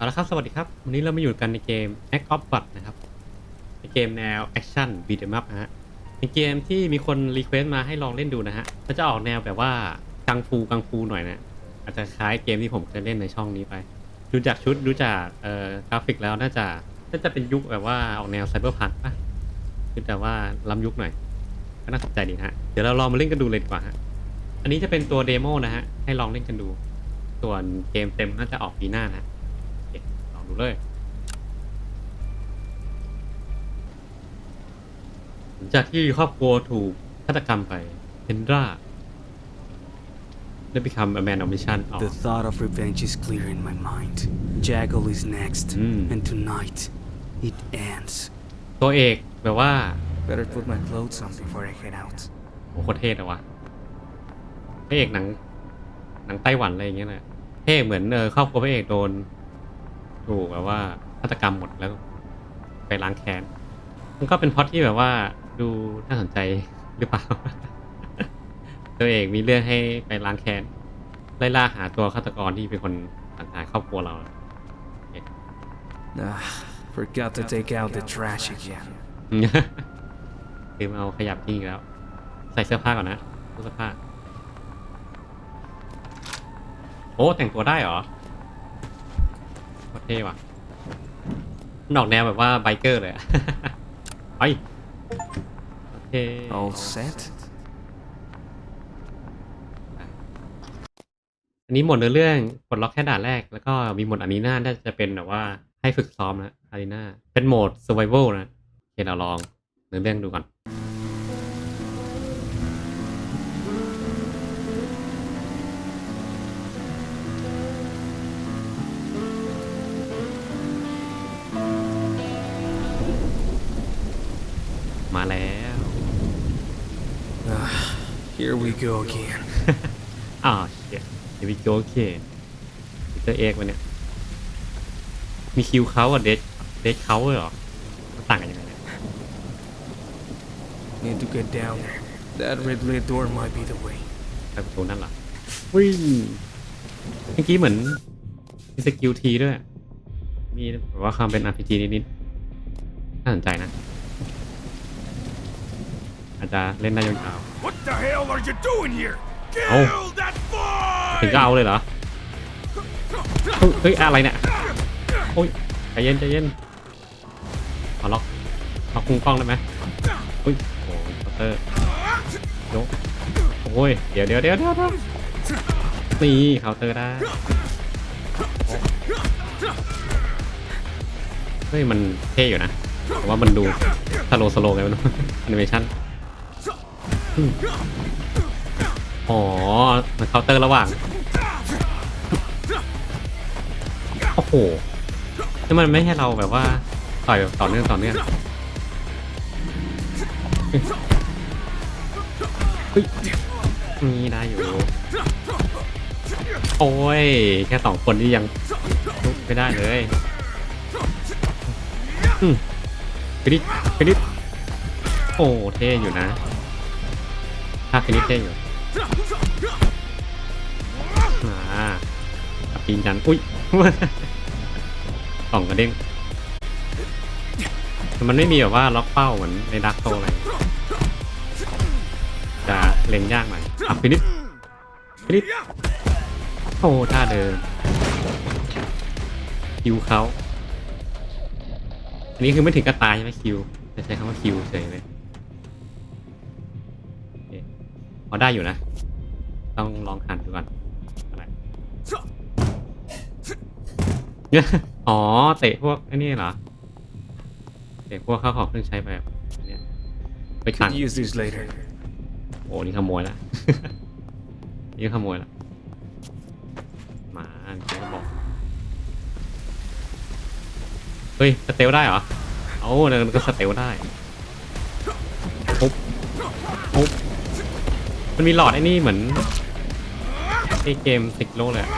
เอาละครับ สวัสดีครับ วันนี้เรามาอยู่กันในเกม Act of God นะครับในเกมแนว Action Beat 'em up นะฮะเป็นเกมที่มีคนรีเควสต์มาให้ลองเล่นดูนะฮะก็จะออกแนวแบบว่ากังฟูกังฟูหน่อยนะอาจจะคล้ายเกมที่ผมเคยเล่นในช่องนี้ไป ดูจากชุดดูจากเอ่อกราฟิกแล้วน่าจะน่าจะเป็นยุคแบบว่าออกแนวไซเบอร์พังป่ะคือแต่ว่าล้ำยุคหน่อยก็น่าสนใจดีนะฮะเดี๋ยวเราลองมาเล่นกันดูเลยดีกว่าฮะอันนี้จะเป็นตัวเดโมนะฮะให้ลองเล่นกันดู ส่วนเกมเต็มน่าจะออกปีหน้านะ ดูเลยหลังจากที่ครอบครัวถูกฆาตกรรมไปเฮนราได้ become a man on mission อ๋อ The thought of revenge is clear in my mind. Jackal is next, Mm. and tonight it ends. ตัวเอกแบบว่า Better put my clothes on before I head out. โอ้โหโคตรเท่เลยวะพระเอกหนังหนังไต้หวันอะไรอย่างเงี้ยแหละเท่เหมือนเออครอบครัวพระเอกโดน ถูกแบบว่าฆาตกรรมหมดแล้วไปล้างแค้น มันก็เป็นพล็อตที่แบบว่าดูน่าสนใจหรือเปล่า ตัวเอกมีเรื่องให้ไปล้างแค้นไล่ล่าหาตัวฆาตกรที่เป็นคนสังหารครอบครัวเรา Ah, forgot to take out the trash again. ลืมเอาขยับทิ้งอีกแล้ว ใส่เสื้อผ้าก่อนนะเสื้อผ้า โอ้ แต่งตัวได้เหรอโคตรเท่ว่ะมันออกแนวแบบว่าไบเกอร์เลยอะ ไปโอเค All set? อันนี้หมดเนื้อเรื่องปลดล็อกแค่ด่านแรก แล้วก็มีโหมดอารีนาน่าจะเป็นแบบว่าให้ฝึกซ้อมนะอารีนาเป็นโหมด survival นะโอเคเราลองเนื้อเรื่องดูก่อน มาแล้ว Ah, here we go again. อ่าวเชียเดวิโกโอเคเจอเอกวันเนี่ย มีคิวเขาอะเดทเดทเขาเหรอมันต่างกันยังไงเนี่ย Need to get down there. That red lit door might be the way. ไปประตูนั่นเหรอวิ่งเมื่อกี้เหมือนมีสกิลทีด้วย มีแบบว่าความเป็น RPG นิดๆน่าสนใจนะ อาจจะเล่นได้ยาว What the hell are you doing here? Kill Oh. that ๆถึง boy! ก็เอาเลยเหรอเฮ้ยเฮ้ย อะไรเนี่ย โอ้ย ใจเย็นใจเย็นขอล็อกล็อกคุงกล้องได้ไหมอุ้ยโอ้ยเคาน์เตอร์ยกโอ้ย เดี๋ยวเดี๋ยวเดี๋ยวเดี๋ยวเดี๋ยวนี่เคาน์เตอร์ได้โอ้เฮ้ย มันเท่อยู่นะแต่ว่ามันดูสโลสโลไงมันแอนิเมชั่น อ๋อมันเคาน์เตอร์ระหว่าง โอ้โหนี่มันไม่ให้เราแบบว่าต่อยแบบต่อเนื่องต่อเนื่องเฮ้ยนี่ได้อยู่ โอ้ย แค่สองคนที่ยังลุกไม่ได้เลยอืมฟินิชฟินิชโอ้เท่อยู่นะ ถ้าฟินิชเท่อยู่อ่าปีนจัน อุ้ยกล่องกระเด้งมันไม่มีแบบว่าล็อกเป้าเหมือนในดักโตอะไร จะเล็งยากหน่อยอะฟินิชฟินิชโอ้ท่าเดินคิวเขาอันนี้คือไม่ถึงกระตายใช่ไหมคิวจะใช้คำว่าคิวเฉยเลย พอได้อยู่นะ ต้องลองหันดูก่อนอะไรเนี่ยอ๋อ เตะพวกไอ้นี่เหรอ เตะพวกข้าวของเครื่องใช้แบบเนี่ยไปขัง Could use this later. โอ้นี่ขโมยละนี่ขโมยละหมาเจ๊ก็บอกเฮ้ยสเตลได้เหรอ เอาเนี่ยมันก็สเตลได้ มันมีหลอดไอ้นี่เหมือนไอ้เกมติกโลกเลยอะ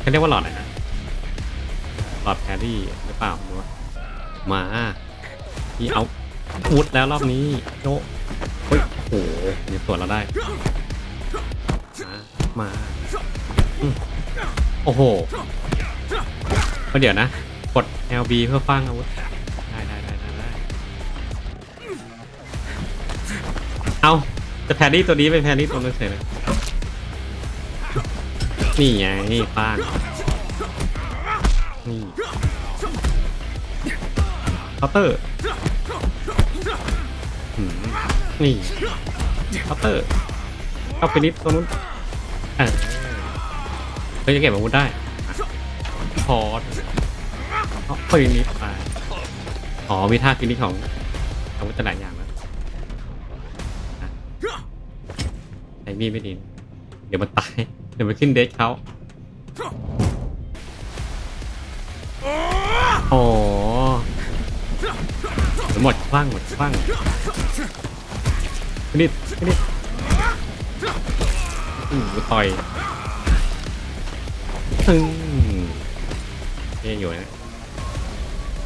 เขาเรียกว่าหลอดอะไรนะ หลอดแพรรี่หรือเปล่าไม่รู้ว่ามาที่เอาวุดแล้วรอบนี้โจเฮ้ยโอ้โหเนี่ยสวนเราได้ มามาอืมโอ้โหเดี๋ยวนะ กด LB เพื่อฟังอาวุธ ได้ได้ได้ได้ได้เอา จะแพรรี่ตัวนี้เป็นแพรรี่ตัวนั้นเฉยเลยนี่ไงนี่ฟางนี่เคาน์เตอร์นี่เคาน์เตอร์เข้าไปนิดตรงนู้นเออเฮ้ยจะเก็บอาวุธได้อะพอดเอาไปนิดไปอ๋อมีท่าฟินิชของอาวุธแต่หลายอย่าง ช้มีดไม่ดี เดี๋ยวมันตาย เดี๋ยวมันขึ้นเดชเขาอ๋อเดี๋ยวหมดคลั่งหมดคลั่งนิดนิดอืมกูต่อยอืมเท่อยู่นะ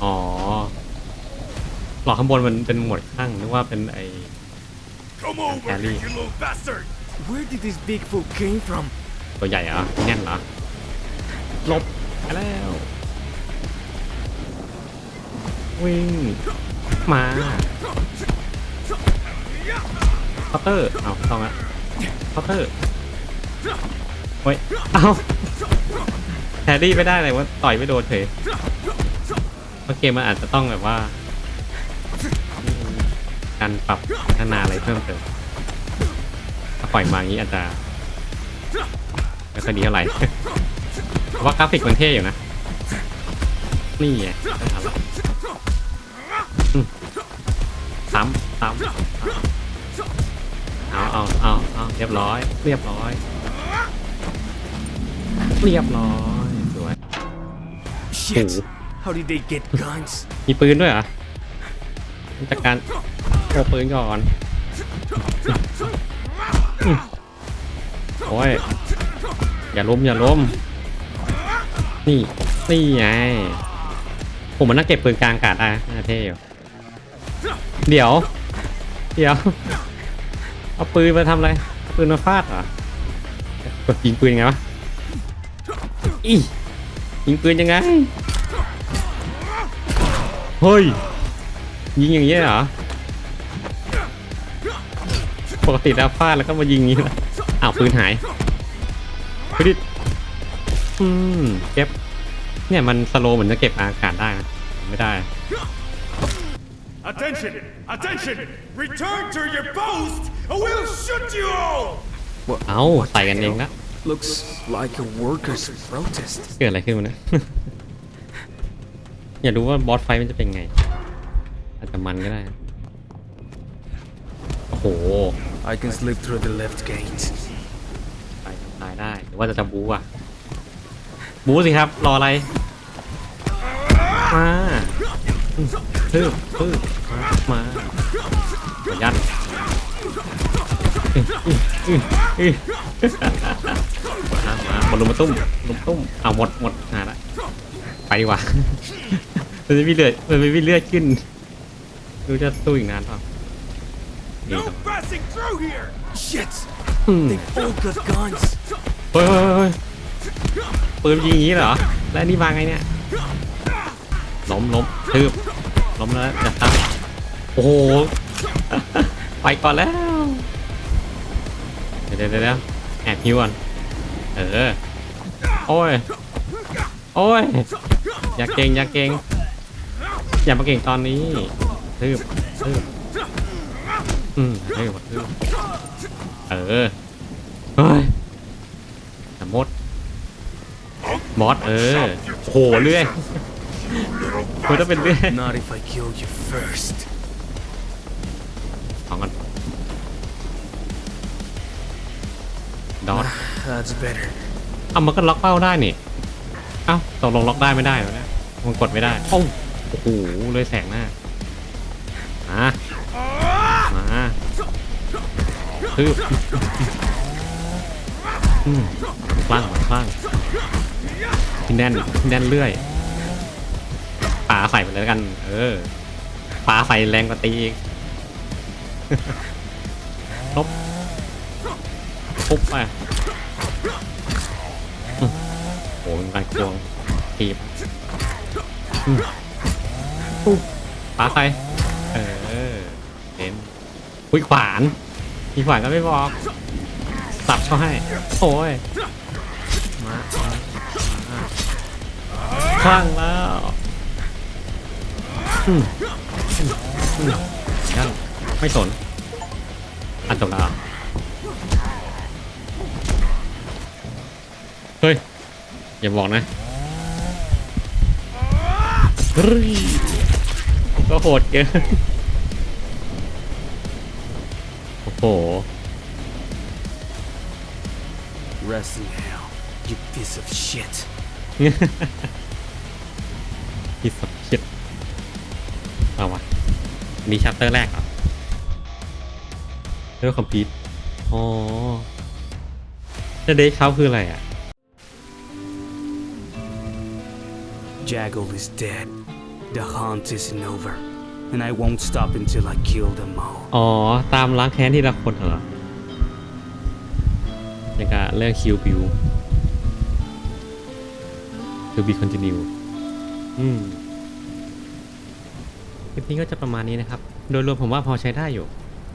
อ๋อหลอกข้างบนมันเป็นหมวดข้างนึกว่าเป็นไอ Come over here, Where did this big fool came from? ตัวใหญ่เหรอแน่นเหรอหลบไปแล้ว วิ่ง มาเคาน์เตอร์เอาต้องละเคาน์เตอร์เฮ้ยเอาแฮร์รี่ไม่ได้เลยว่าต่อยไม่โดนเฉยเพราะเกมมันอาจจะต้องแบบว่า การปรับพัฒนาอะไรเพิ่มเติม ปล่อยมาอย่างนี้อาจจะไม่ค่อยดีเท่าไหร่แต่ว่ากราฟิกมันเท่อยู่นะ นี่ไงได้ทำละอืมซ้ำซ้ำเอาเอาเอาเอาเรียบร้อย เรียบร้อย เรียบร้อยสวย Shit! Oh. How did they get guns? มีปืนด้วยเหรอจัดการเอาปืนก่อนอืม โอ้ย อย่าล้มอย่าล้ม นี่ นี่ไง ผมมันน่าเก็บปืนกลางอากาศได้น่าเท่อยู่เดี๋ยว เดี๋ยว เอาปืนมาทำอะไรเอาปืนมาฟาดเหรอกดยิงปืนไงวะอียิงปืนยังไง เฮ้ย ยิงอย่างนี้ยเหรอ กติแล้วฟาดแล้วก็มายิงอย่างนี้เหรออ้าวปืนหายพดิอืมเก็บ เนี่ยมันสโลว์เหมือนจะเก็บอากาศได้นะ ไม่ได้ Attention! Attention! Return to your post, or we'll shoot you all! เอ้าใส่กันเองละ Looks like a workers' protest. เกิดอะไรขึ้นวะเนี่ยอยากรู้ว่าบอสไฟท์มันจะเป็นไง อาจจะมันก็ได้ โอ้โห I can slip through the left gate. ไปตายได้ หรือว่าจะจะบูอะ บูสิครับ รออะไร มาพึ่งพึ่งมามาขยัดมามาหมดลมมาตุ้มลมตุ้มเอาหมดหมดหาละไปดีกว่ามันจะมีเลือดมันไม่มีเลือดขึ้นดูจะสู้อีกนานเปล่าดีครับ through here! Shit! อืม They all got guns. เฮ้ยเฮ้ยเฮ้ยปืนยิงอย่างนี้เหรอ แล้วอันนี่มาไงเนี่ย ล้มล้มทืบล้มแล้วจะตั้งโอ้โห ไปก่อนแล้วเดี๋ยวเดี๋ยวเดี๋ยวแอบฮิวก่อน เออ โอ้ย โอ้ย อย่าเก่งอย่าเก่งอย่ามาเก่งตอนนี้ทืบทืบ อืมทืบทืบเออเฮ้ยสมมติมอสเออโหเรื่อยมันต้องเป็นเรื่อย Not if I kill you first. ของกันดอท That's better. เอ้ามันก็ล็อกเป้าได้นี่เอ้าตกลงล็อกได้ไม่ได้เหรอเนี่ยมันกดไม่ได้โอ้โหเลยแสงหน้ามา คืออืมคลั่งคลั่งพี่แน่นพี่แน่นเรื่อยปาใส่ไปเลยแล้วกัน เออปาใส่แรงกว่าตีอีกลบปุ๊บไปโอ้โหเป็นการควงทีบปาใครเออเห็นอุ้ยขวาน มีขวานก็ไม่บอกสับเขาให้ โอ้ย มามามาคลั่งแล้วอืมอืมอืมยันไม่สน อันตรายเฮ้ย อย่าบอกนะก็โหดเกิน โอ้โห Rest in hell, you piece of shit. คิดสับคิดเอาวะนี่ชัปเตอร์แรกเหรอเรื่องคอมพิวต์อ๋อจะเดทเขาคืออะไรอะ Jaggle is dead. The hunt isn't over. And I won't stop until I kill them all. อ๋อ ตามล้างแค้นที่ละคนเหรออย่างกับเรื่องคิวบิวคิวบีคอนติเนียอืมคลิปนี้ก็จะประมาณนี้นะครับ โดยรวมผมว่าพอใช้ได้อยู่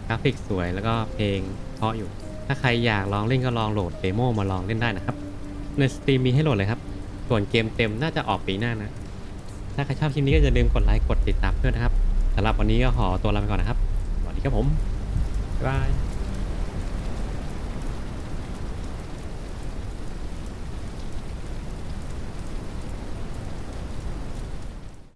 กราฟิกสวยแล้วก็เพลงเพราะอยู่ ถ้าใครอยากลองเล่นก็ลองโหลดเดโมมาลองเล่นได้นะครับ ในสตรีมมีให้โหลดเลยครับ ส่วนเกมเต็มน่าจะออกปีหน้านะ ถ้าใครชอบคลิปนี้ก็อย่าลืมกดไลค์กดติดตามเพื่อนนะครับ สำหรับวันนี้ก็ขอตัวลาไปก่อนนะครับสวัสดีครับผม บ๊ายบาย